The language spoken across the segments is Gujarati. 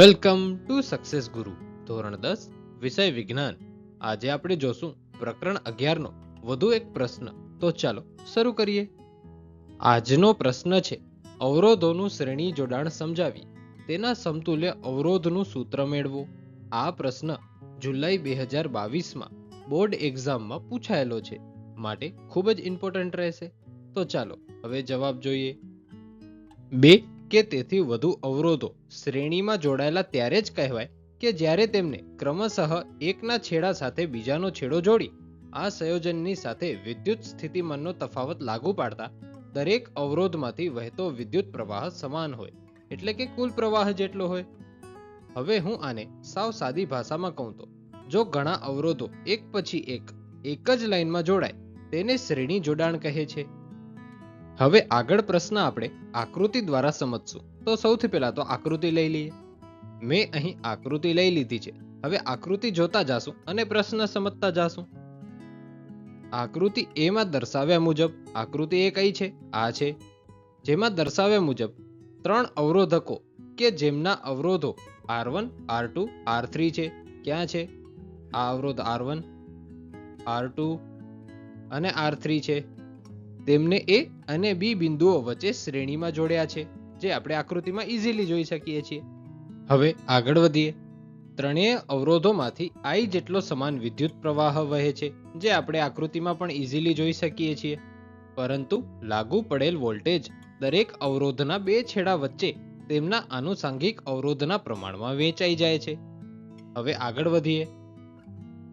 વેલકમ ટુ સક્સેસ ગુરુ, ધોરણ દસ, વિષય વિજ્ઞાન. આજે આપણે જોશું પ્રકરણ અગિયારનો, વધુ એક પ્રશ્ન. તો ચાલો, શરૂ કરીએ. આજનો પ્રશ્ન છે, અવરોધોનું શ્રેણી જોડાણ સમજાવી. તેના સમતુલ્ય અવરોધનું સૂત્ર મેળવો. આ પ્રશ્ન જુલાઈ બે હજાર બાવીસમાં બોર્ડ એક્ઝામમાં પૂછાયેલો છે, માટે ખૂબ જ ઇમ્પોર્ટન્ટ રહેશે. તો ચાલો, હવે જવાબ જોઈએ. બે કે તેથી વધુ અવરોધો શ્રેણીમાં જોડાયેલા ત્યારે જ કહેવાય કે જ્યારે તેમને ક્રમશઃ એકના છેડા સાથે બીજાનો છેડો જોડી, આ સંયોજનની સાથે વિદ્યુત સ્થિતિમાનનો તફાવત લાગુ પાડતા દરેક અવરોધમાંથી વહેતો વિદ્યુત પ્રવાહ સમાન હોય, એટલે કે કુલ પ્રવાહ જેટલો હોય. હવે હું આને સાવ સાદી ભાષામાં કહું તો, જો ઘણા અવરોધો એક પછી એક એક જ લાઈનમાં જોડાય, તેને શ્રેણી જોડાણ કહે છે. હવે આગળ પ્રશ્ન આપણે આકૃતિ દ્વારા સમજશું. તો સૌથી પહેલા તો આકૃતિ લઈ લઈએ. મેં અહીં આકૃતિ લઈ લીધી છે. હવે આકૃતિ જોતા જાશું અને પ્રશ્ન સમજતા જાશું. આકૃતિ એમાં દર્શાવ્યા મુજબ આકૃતિ એ કઈ છે? આ છે. જેમાં દર્શાવ્યા મુજબ ત્રણ અવરોધકો કે જેમના અવરોધો R one, R two, R three છે. ક્યાં છે? આ અવરોધ આર વન, આર ટુ અને આર થ્રી છે. તેમને એ અને બી બિંદુઓ વચ્ચે શ્રેણીમાં જોડ્યા છે, જે આપણે આકૃતિમાં ઇઝીલી જોઈ શકીએ છીએ. હવે આગળ વધીએ. ત્રણેય અવરોધોમાંથી આઈ જેટલો સમાન વિદ્યુત પ્રવાહ વહે છે, જે આપણે આકૃતિમાં પણ ઇઝીલી જોઈ શકીએ છીએ. પરંતુ લાગુ પડેલ વોલ્ટેજ દરેક અવરોધના બે છેડા વચ્ચે તેમના આનુષાંગિક અવરોધના પ્રમાણમાં વેચાઈ જાય છે. હવે આગળ વધીએ.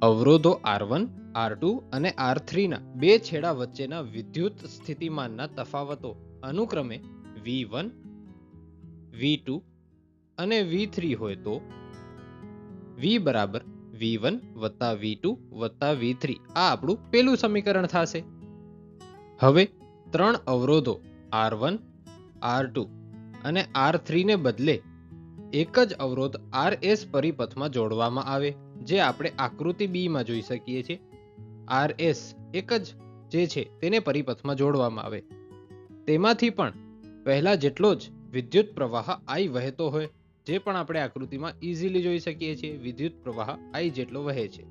અવરોધો આર વન, આર ટુ અને આર થ્રીના બે છેડા વચ્ચેના વિદ્યુત સ્થિતિમાનના તફાવતો અનુક્રમે વી વન, વી ટુ અને વી થ્રી હોય તો વી બરાબર વી વન વત્તા વી ટુ વત્તા વી થ્રી. આ આપણું પેલું સમીકરણ થશે. હવે ત્રણ અવરોધો આર વન, આર ટુ અને આર થ્રીને બદલે એક જ અવરોધ આર એસ પરિપથમાં જોડવામાં આવે, જે આપણે આકૃતિ બીમાં જોઈ શકીએ છીએ. આર એસ એક જ જે છે તેને પરિપથમાં જોડવામાં આવે. તેમાંથી પણ પહેલા જેટલો જ વિદ્યુત પ્રવાહ આઈ વહેતો હોય, જે પણ આપણે આકૃતિમાં ઇઝીલી જોઈ શકીએ છીએ, વિદ્યુત પ્રવાહ આઈ જેટલો વહે છે.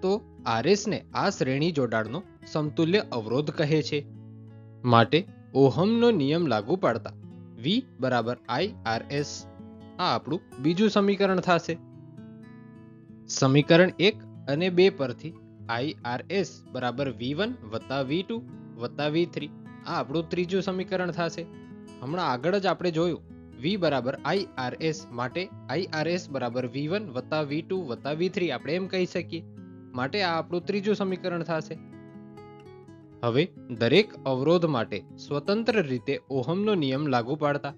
તો આર એસને આ શ્રેણી જોડાણનો સમતુલ્ય અવરોધ કહે છે. માટે ઓહમનો નિયમ લાગુ પાડતા વી બરાબર આઈ આર એસ આ આપણું બીજું સમીકરણ થશે. સમીકરણ એક અને બે પરથી આઈ આર એસ બરાબર વી વન વત્તા વી ટુ વત્તા વી થ્રી આ આપણું ત્રીજું સમીકરણ થશે. હમણાં આગળ જ આપણે જોયું. વી બરાબર આઈ આર એસ માટે આઈ આર એસ બરાબર વી વન વત્તા વી ટુ વત્તા વી થ્રી આપણે એમ કહી શકીએ. માટે આ આપણું ત્રીજું સમીકરણ થશે. હવે દરેક અવરોધ માટે સ્વતંત્ર રીતે ઓહમનો નિયમ લાગુ પાડતા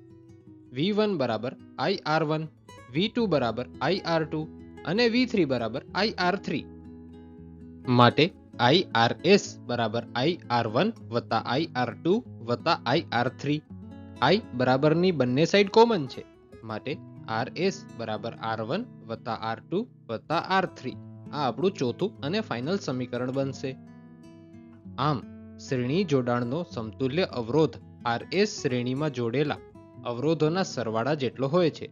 વી વન બરાબર I R one, V two બરાબર આઈ આર ટુ અને વી થ્રી બરાબર આઈ આર થ્રી. માટે આઈ આર એસ બરાબર આઈ આર વન વત્તા આઈ આર ટુ વત્તા આઈ આર થ્રી. આઈ બરાબરની બંને સાઈડ કોમન છે. માટે આર એસ બરાબર આર વન વત્તા આર ટુ વત્તા આર થ્રી. આ આપણું ચોથું અને ફાઇનલ સમીકરણ બનશે. આમ, શ્રેણી જોડાણનો સમતુલ્ય અવરોધ આર એસ શ્રેણીમાં જોડેલા અવરોધોના સરવાળા જેટલો હોય છે.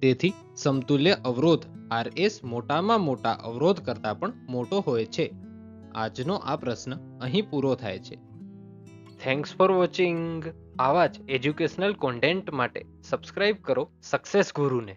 તેથી સમતુલ્ય અવરોધ આર એસ મોટામાં મોટા અવરોધ કરતાં પણ મોટો હોય છે. આજનો આ પ્રશ્ન અહીં પૂરો થાય છે. થેન્ક્સ ફોર વોચિંગ આવા જ એજ્યુકેશનલ કોન્ટેન્ટ માટે સબસ્ક્રાઇબ કરો સક્સેસ ગુરુને.